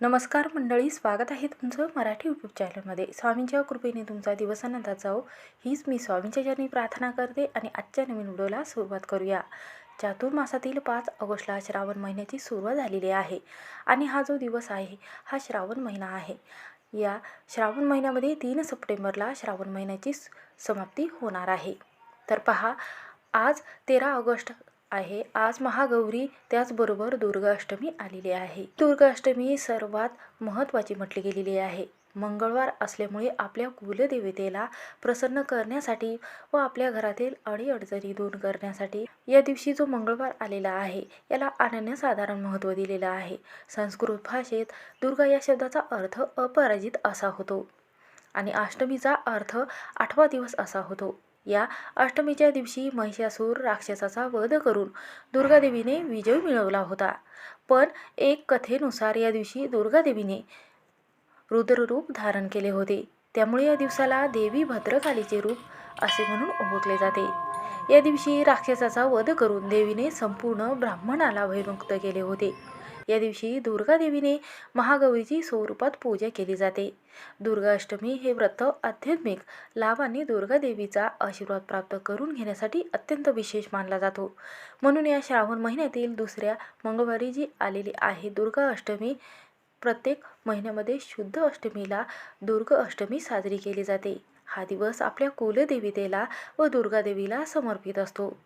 नमस्कार मंडळी स्वागत आहे तुमचं मराठी यूट्यूब चॅनलमध्ये स्वामींच्या कृपेने तुमचा दिवस आनंदात जाओ हीच मी स्वामींच्या चरणी प्रार्थना करते आणि आजच्या नवीन व्हिडिओला सुरुवात करूया. चातुर्मासातील पाच ऑगस्टला श्रावण महिन्याची सुरुवात झालेली आहे आणि हा जो दिवस आहे हा श्रावण महिना आहे. या श्रावण महिन्यामध्ये तीन सप्टेंबरला श्रावण महिन्याची समाप्ती होणार आहे. तर पहा आज तेरा ऑगस्ट आहे. आज महागौरी त्याचबरोबर दुर्गाष्टमी आलेली आहे. दुर्गाष्टमी सर्वात महत्त्वाची म्हटली गेलेली आहे. मंगळवार असल्यामुळे आपल्या कुलदेवतेला प्रसन्न करण्यासाठी व आपल्या घरातील अडीअडचणी दूर करण्यासाठी या दिवशी जो मंगळवार आलेला आहे याला अनन्यसाधारण महत्त्व दिलेलं आहे. संस्कृत भाषेत दुर्गा या शब्दाचा अर्थ अपराजित असा होतो आणि अष्टमीचा अर्थ आठवा दिवस असा होतो. या अष्टमीच्या दिवशी महिषासूर राक्षसाचा वध करून दुर्गादेवीने विजय मिळवला होता. पण एक कथेनुसार या दिवशी दुर्गादेवीने रुद्ररूप धारण केले होते. त्यामुळे या दिवसाला देवी भद्रकालीचे रूप असे म्हणून ओळखले जाते. या दिवशी राक्षसाचा वध करून देवीने संपूर्ण ब्राह्मणाला भयमुक्त केले होते. या दिवशी दुर्गादेवीने महागौरीची स्वरूपात पूजा केली जाते. दुर्गाष्टमी हे व्रत आध्यात्मिक लाभाने दुर्गादेवीचा आशीर्वाद प्राप्त करून घेण्यासाठी अत्यंत विशेष मानला जातो. म्हणून या श्रावण महिन्यातील दुसऱ्या मंगळवारी जी आलेली आहे दुर्गा अष्टमी प्रत्येक महिन्यामध्ये शुद्ध अष्टमीला दुर्ग अष्टमी साजरी केली जाते. हा दिवस आपल्या कुलदेवीतेला व दुर्गादेवीला समर्पित असतो.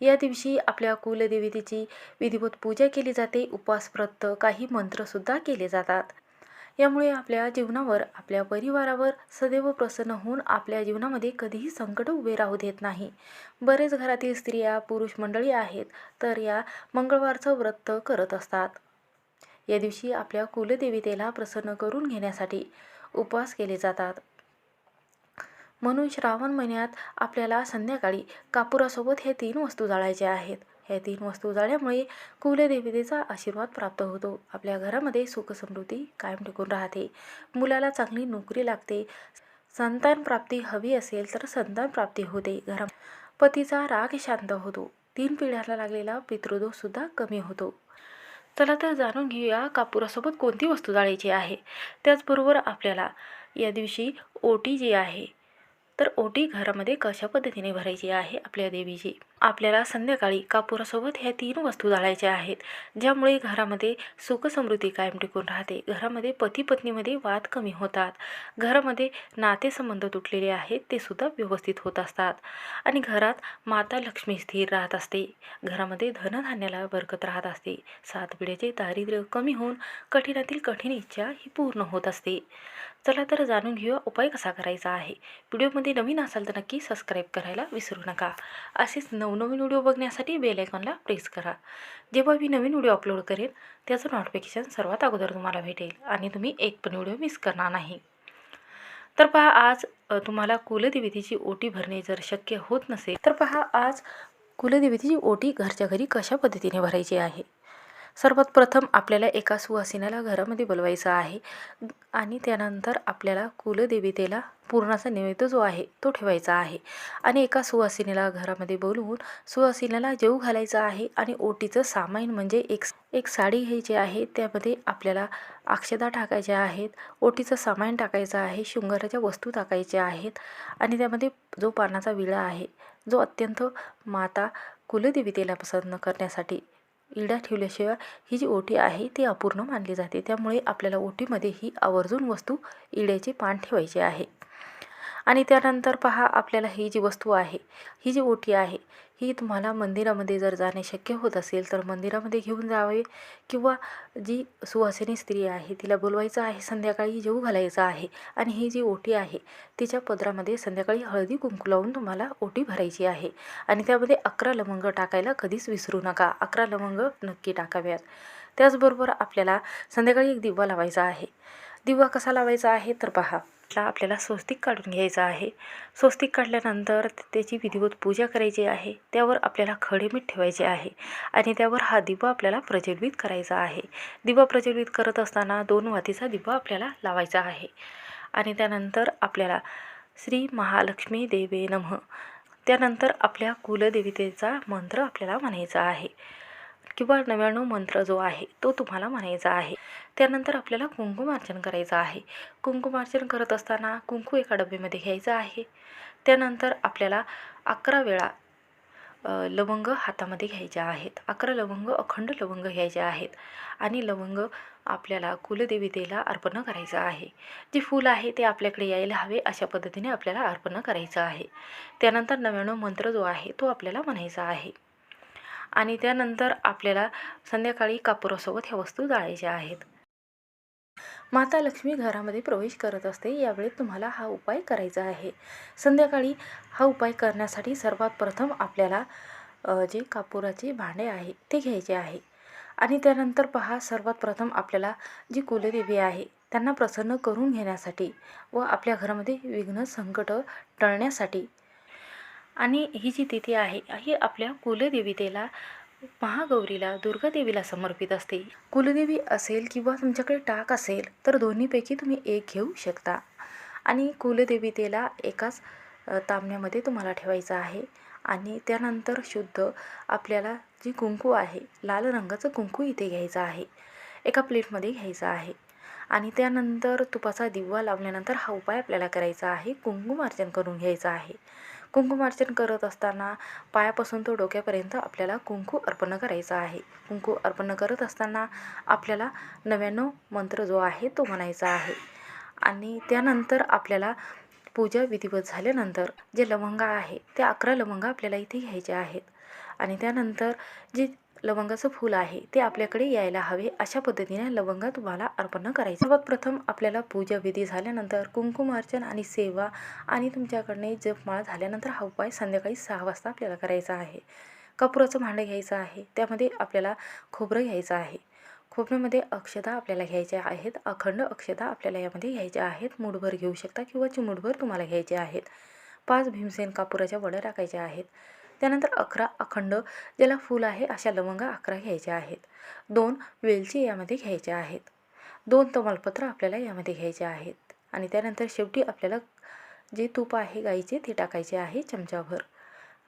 या दिवशी आपल्या कुलदेवतेची विधिवत पूजा केली जाते उपवास व्रत काही मंत्रसुद्धा केले जातात. यामुळे आपल्या जीवनावर आपल्या परिवारावर सदैव प्रसन्न होऊन आपल्या जीवनामध्ये कधीही संकट उभे राहू देत नाही. बरेच घरातील स्त्रिया पुरुष मंडळी आहेत तर या मंगळवारचं व्रत करत असतात. या दिवशी आपल्या कुलदेवतेला प्रसन्न करून घेण्यासाठी उपवास केले जातात. म्हणून श्रावण महिन्यात आपल्याला संध्याकाळी कापुरासोबत हे तीन वस्तू जाळायच्या आहेत. ह्या तीन वस्तू जाळल्यामुळे कुलदेवतेचा आशीर्वाद प्राप्त होतो. आपल्या घरामध्ये सुखसमृद्धी कायम टिकून राहते. मुलाला चांगली नोकरी लागते. संतान प्राप्ती हवी असेल तर संतान प्राप्ती होते. घरा पतीचा राग शांत होतो. तीन पिढ्याला लागलेला पितृदोषसुद्धा कमी होतो. चला तर जाणून घेऊया कापुरासोबत कोणती वस्तू जाळायची आहे. त्याचबरोबर आपल्याला या दिवशी ओटी जी आहे तर ओटी घरामध्ये कशा पद्धतीने भरायची आहे आपल्या देवीची? आपल्याला संध्याकाळी कापुरासोबत ह्या तीन वस्तू जाळायच्या आहेत ज्यामुळे घरामध्ये सुखसमृद्धी कायम टिकून राहते. घरामध्ये पती पत्नीमध्ये वाद कमी होतात. घरामध्ये नातेसंबंध तुटलेले आहेत ते सुद्धा व्यवस्थित होत असतात. आणि घरात माता लक्ष्मी स्थिर राहत असते. घरामध्ये धनधान्याला बरकत राहत असते. सात पिढ्याचे दारिद्र्य कमी होऊन कठीणातील कठीण इच्छा ही पूर्ण होत असते. चला तर जाणून घेऊया उपाय कसा करायचा आहे. व्हिडिओमध्ये नवीन असाल तर नक्की सबस्क्राईब करायला विसरू नका. असेच नवनवीन व्हिडिओ बघण्यासाठी बेल आयकॉनला प्रेस करा. जेव्हा मी नवीन व्हिडिओ अपलोड करेन त्याचं नोटिफिकेशन सर्वात अगोदर तुम्हाला भेटेल आणि तुम्ही एक पण व्हिडिओ मिस करणार नाही. तर पहा आज तुम्हाला कुलदेवतेची ओटी भरणे जर शक्य होत नसेल तर पहा आज कुलदेवतेची ओटी घरच्या घरी कशा पद्धतीने भरायची आहे? सर्वात प्रथम आपल्याला एका सुवासिनीला घरामध्ये बोलवायचं आहे आणि त्यानंतर आपल्याला कुलदेवतेला पूर्णाचा नैवेद्य जो आहे तो ठेवायचा आहे. आणि एका सुवासिनीला घरामध्ये बोलवून सुवासिनीला जेव घालायचं आहे आणि ओटीचं सामान म्हणजे एक एक साडी घ्यायची आहे. त्यामध्ये आपल्याला अक्षदा टाकायच्या आहेत ओटीचं सामान टाकायचं आहे शृंगाराच्या वस्तू टाकायच्या आहेत आणि त्यामध्ये जो पानाचा विळा आहे जो अत्यंत माता कुलदेवतेला प्रसन्न करण्यासाठी इडा ठेवल्याशिवाय ही जी ओटी आहे ती अपूर्ण मानली जाते. त्यामुळे आपल्याला ओटीमध्ये ही आवर्जून वस्तू इड्याचे पान ठेवायचे आहे. आणि त्यानंतर पहा आपल्याला ही जी वस्तू आहे ही जी ओटी आहे ही तुम्हाला मंदिरामध्ये जर जाणे शक्य होत असेल तर मंदिरामध्ये घेऊन जावे किंवा जी सुवासिनी स्त्री आहे तिला बोलवायचं आहे संध्याकाळी जेऊ घालायचं आहे आणि ही जी ओटी आहे तिच्या पदरामध्ये संध्याकाळी हळदी कुंकू लावून तुम्हाला ओटी भरायची आहे. आणि त्यामध्ये अकरा लवंग टाकायला कधीच विसरू नका. अकरा लवंग नक्की टाकाव्यात. त्याचबरोबर आपल्याला संध्याकाळी एक दिवा लावायचा आहे. दिवा कसा लावायचा आहे? तर पहा ला आपल्याला स्वस्तिक काढून घ्यायचं आहे. स्वस्तिक काढल्यानंतर त्याची विधिवत पूजा करायची आहे. त्यावर आपल्याला खडे मीठ ठेवायचे आहे आणि त्यावर हा दिवा आपल्याला प्रज्वलित करायचा आहे. दिवा प्रज्वलित करत असताना दोन वातीचा दिवा आपल्याला लावायचा आहे. आणि त्यानंतर आपल्याला श्री महालक्ष्मी देवे नमः. त्यानंतर आपल्या कुलदेवतेचा मंत्र आपल्याला म्हणायचा आहे. किंवा नव्याण्णव मंत्र जो आहे तो तुम्हाला म्हणायचा आहे. त्यानंतर आपल्याला कुंकुमार्चन करायचं आहे. कुंकुमार्चन करत असताना कुंकू एका डब्यामध्ये घ्यायचं आहे. त्यानंतर आपल्याला अकरा वेळा लवंग हातामध्ये घ्यायच्या आहेत. अकरा लवंग अखंड लवंग घ्यायचे आहेत. आणि लवंग आपल्याला कुलदेवतेला अर्पण करायचं आहे. जे फूल आहे ते आपल्याकडे यायला हवे अशा पद्धतीने आपल्याला अर्पण करायचं आहे. त्यानंतर नव्याण्णव मंत्र जो आहे तो आपल्याला म्हणायचा आहे. आणि त्यानंतर आपल्याला संध्याकाळी कापुरासोबत ह्या वस्तू जाळायच्या आहेत. माता लक्ष्मी घरामध्ये प्रवेश करत असते यावेळी तुम्हाला हा उपाय करायचा आहे. संध्याकाळी हा उपाय करण्यासाठी सर्वात प्रथम आपल्याला जे कापुराचे भांडे आहे ते घ्यायचे आहे. आणि त्यानंतर पहा सर्वात प्रथम आपल्याला जी कुलदेवी आहे त्यांना प्रसन्न करून घेण्यासाठी व आपल्या घरामध्ये विघ्न संकट टळण्यासाठी आणि ही जी तिथी आहे ही आपल्या कुलदेवतेला महागौरीला दुर्गादेवीला समर्पित असते. कुलदेवी असेल किंवा तुमच्याकडे टाक असेल तर दोन्हीपैकी तुम्ही एक घेऊ शकता. आणि कुलदेवतेला एकाच अ, तांब्यामध्ये तुम्हाला ठेवायचं आहे. आणि त्यानंतर शुद्ध आपल्याला जी कुंकू आहे लाल रंगाचं कुंकू इथे घ्यायचं आहे. एका प्लेटमध्ये घ्यायचं आहे. आणि त्यानंतर तुपाचा दिवा लावल्यानंतर हा उपाय आपल्याला करायचा आहे. कुंकुमार्चन करून घ्यायचं आहे. कुंकुमार्चन करत असताना पायापासून तो डोक्यापर्यंत आपल्याला कुंकू अर्पण करायचा आहे. कुंकू अर्पण करत असताना आपल्याला नव्याण्णव मंत्र जो आहे तो म्हणायचा आहे. आणि त्यानंतर आपल्याला पूजा विधिवत झाल्यानंतर जे लवंग आहे ते अकरा लवंग आपल्याला इथे घ्यायचे आहेत. आणि त्यानंतर जे लवंगाचं फूल आहे ते आपल्याकडे यायला हवे. अशा पद्धतीने लवंग तुम्हाला अर्पण करायचं. सर्वात प्रथम आपल्याला पूजा विधी झाल्यानंतर कुंकुमार्चन आणि सेवा आणि तुमच्याकडने जपमाळ झाल्यानंतर हा उपाय संध्याकाळी सहा वाजता आपल्याला करायचा आहे. कपुराचं भांडं घ्यायचं आहे. त्यामध्ये आपल्याला खोबरं घ्यायचं आहे. खोबऱ्यामध्ये अक्षता आपल्याला घ्यायच्या आहेत. अखंड अक्षता आपल्याला यामध्ये घ्यायच्या आहेत. मूठभर घेऊ शकता किंवा चिमूटभर तुम्हाला घ्यायचे आहेत. पाच भीमसेन कापुराच्या वड्या टाकायच्या आहेत. त्यानंतर अकरा अखंड ज्याला फूल आहे अशा लवंगा अकरा घ्यायच्या आहेत. दोन वेलची यामध्ये घ्यायच्या आहेत. दोन तमालपत्र आपल्याला यामध्ये घ्यायचे आहेत. आणि त्यानंतर शेवटी आपल्याला जे तूप आहे गाईचे ते टाकायचे आहे चमचाभर.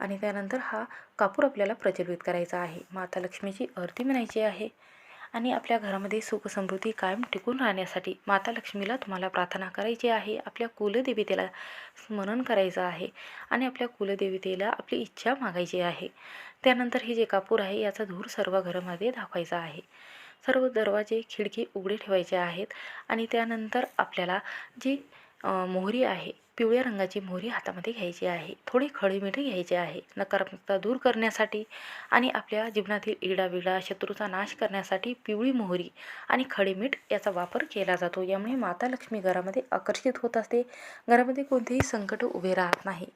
आणि त्यानंतर हा कापूर आपल्याला प्रज्वलित करायचा आहे. माता लक्ष्मीची आरती म्हणायची आहे. आणि आपल्या घरामध्ये सुखसमृद्धी कायम टिकून राहण्यासाठी माता लक्ष्मीला तुम्हाला प्रार्थना करायची आहे. आपल्या कुलदेवतेला स्मरण करायचं आहे आणि आपल्या कुलदेवतेला आपली इच्छा मागायची आहे. त्यानंतर हे जे कापूर आहे याचा धूर सर्व घरामध्ये दाखवायचा आहे. सर्व दरवाजे खिडकी उघडे ठेवायचे आहेत आणि त्यानंतर आपल्याला जी मोहरी आहे पिवळ्या रंगाची मोहरी हातामध्ये घ्यायची आहे. थोडी खडी मिठी घ्यायची आहे. नकारात्मकता दूर करण्यासाठी आणि आपल्या जीवनातील इडाविडा शत्रूचा नाश करण्यासाठी पिवळी मोहरी आणि खडे मीठ याचा वापर केला जातो. यामुळे माता लक्ष्मी घरामध्ये आकर्षित होत असते. घरामध्ये कोणतेही संकट उभे राहत नाही.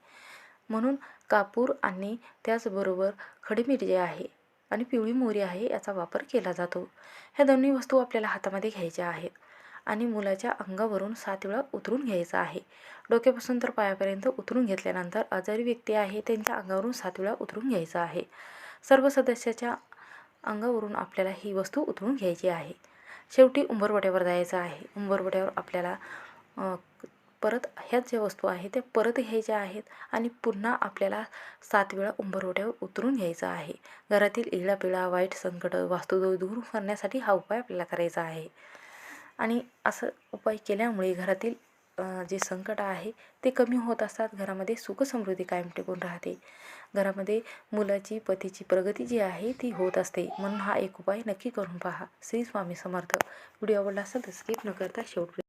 म्हणून कापूर आणि त्याचबरोबर खडीमीठ जे आहे आणि पिवळी मोहरी आहे याचा वापर केला जातो. ह्या दोन्ही वस्तू आपल्याला हातामध्ये घ्यायच्या आहेत. आणि मुलाच्या अंगावरून सात वेळा उतरून घ्यायचं आहे. डोक्यापासून तर पायापर्यंत उतरून घेतल्यानंतर आजारी व्यक्ती आहे त्यांच्या अंगावरून सात वेळा उतरून घ्यायचं आहे. सर्व सदस्याच्या अंगावरून आपल्याला ही वस्तू उतरून घ्यायची आहे. शेवटी उंबरवट्यावर जायचं आहे. उंबरवट्यावर आपल्याला परत ह्याच ज्या वस्तू आहेत त्या परत घ्यायच्या आहेत आणि पुन्हा आपल्याला सात वेळा उंबरवट्यावर उतरून घ्यायचं आहे. घरातील इळापिळा वाईट संकट वास्तुदोष दूर करण्यासाठी हा उपाय आपल्याला करायचा आहे. आणि असं उपाय केल्यामुळे घरातील जे संकट आहे ते कमी होत असतात. घरामध्ये सुखसमृद्धी कायम टिकून राहते. घरामध्ये मुलाची पतीची प्रगती जी आहे ती होत असते. म्हणून हा एक उपाय नक्की करून पहा. श्री स्वामी समर्थ. व्हिडिओ आवडला असेल तर स्किप न करता शेवट